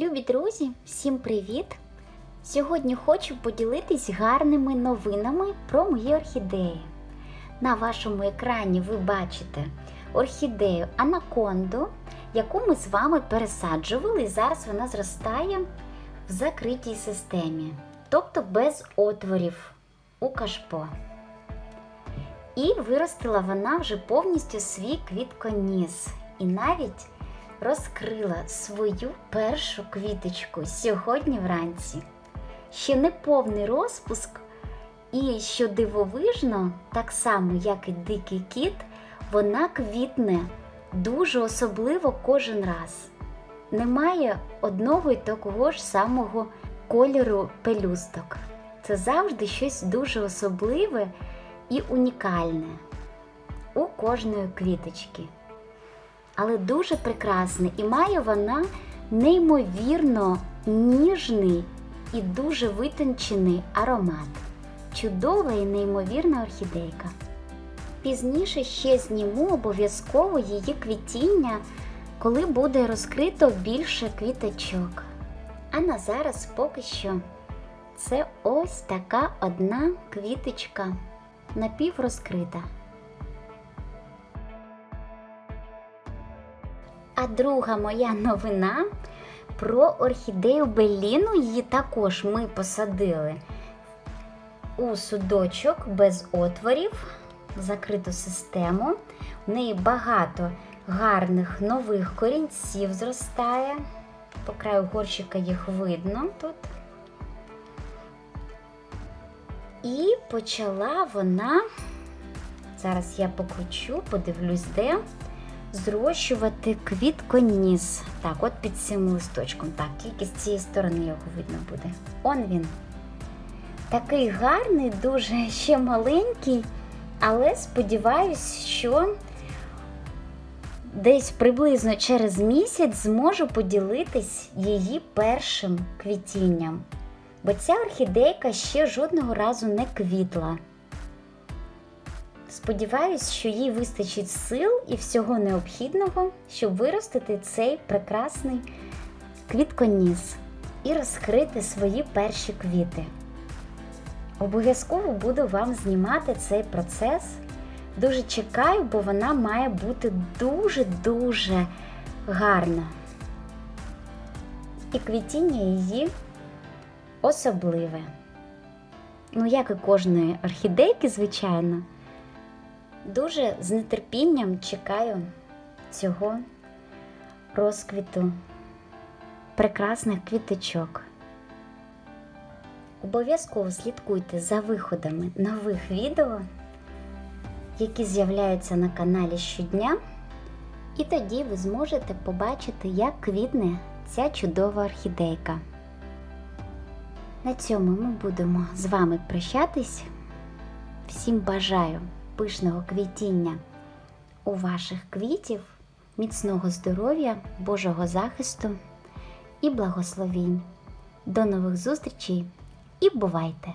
Любі друзі, всім привіт! Сьогодні хочу поділитись гарними новинами про мої орхідеї. На вашому екрані ви бачите орхідею Анаконду, яку ми з вами пересаджували, і зараз вона зростає в закритій системі, тобто без отворів у кашпо. І виростила вона вже повністю свій квітконіс. І навіть розкрила свою першу квіточку сьогодні вранці. Ще не повний розпуск, і що дивовижно, так само, як і дикий кіт, вона квітне дуже особливо кожен раз. Немає одного і такого ж самого кольору пелюсток. Це завжди щось дуже особливе і унікальне у кожної квіточки але дуже прекрасне, і має вона неймовірно ніжний і дуже витончений аромат. Чудова і неймовірна орхідейка. Пізніше ще зніму обов'язково її квітіння, коли буде розкрито більше квіточок. А на зараз поки що це ось така одна квіточка напіврозкрита. А друга моя новина про орхідею Беліну. Її також ми посадили у судочок без отворів, закриту систему. В неї багато гарних нових корінців зростає. По краю горщика їх видно тут. І почала вона, зараз я покручу, подивлюсь, де зрощувати квітконіс. Так, от під цим листочком. Так, тільки з цієї сторони його видно буде. Он він. Такий гарний, дуже ще маленький, але сподіваюсь, що десь приблизно через місяць зможу поділитись її першим квітінням. Бо ця орхідейка ще жодного разу не квітла. Сподіваюсь, що їй вистачить сил і всього необхідного, щоб виростити цей прекрасний квітконіс і розкрити свої перші квіти. Обов'язково буду вам знімати цей процес. Дуже чекаю, бо вона має бути дуже-дуже гарна. І квітіння її особливе. Ну, як і кожної орхідейки, звичайно. Дуже з нетерпінням чекаю цього розквіту прекрасних квіточок. Обов'язково слідкуйте за виходами нових відео, які з'являються на каналі щодня, і тоді ви зможете побачити, як квітне ця чудова орхідейка. На цьому ми будемо з вами прощатись. Всім бажаю! Пишного квітіння у ваших квітів, міцного здоров'я, Божого захисту і благословінь. До нових зустрічей і бувайте!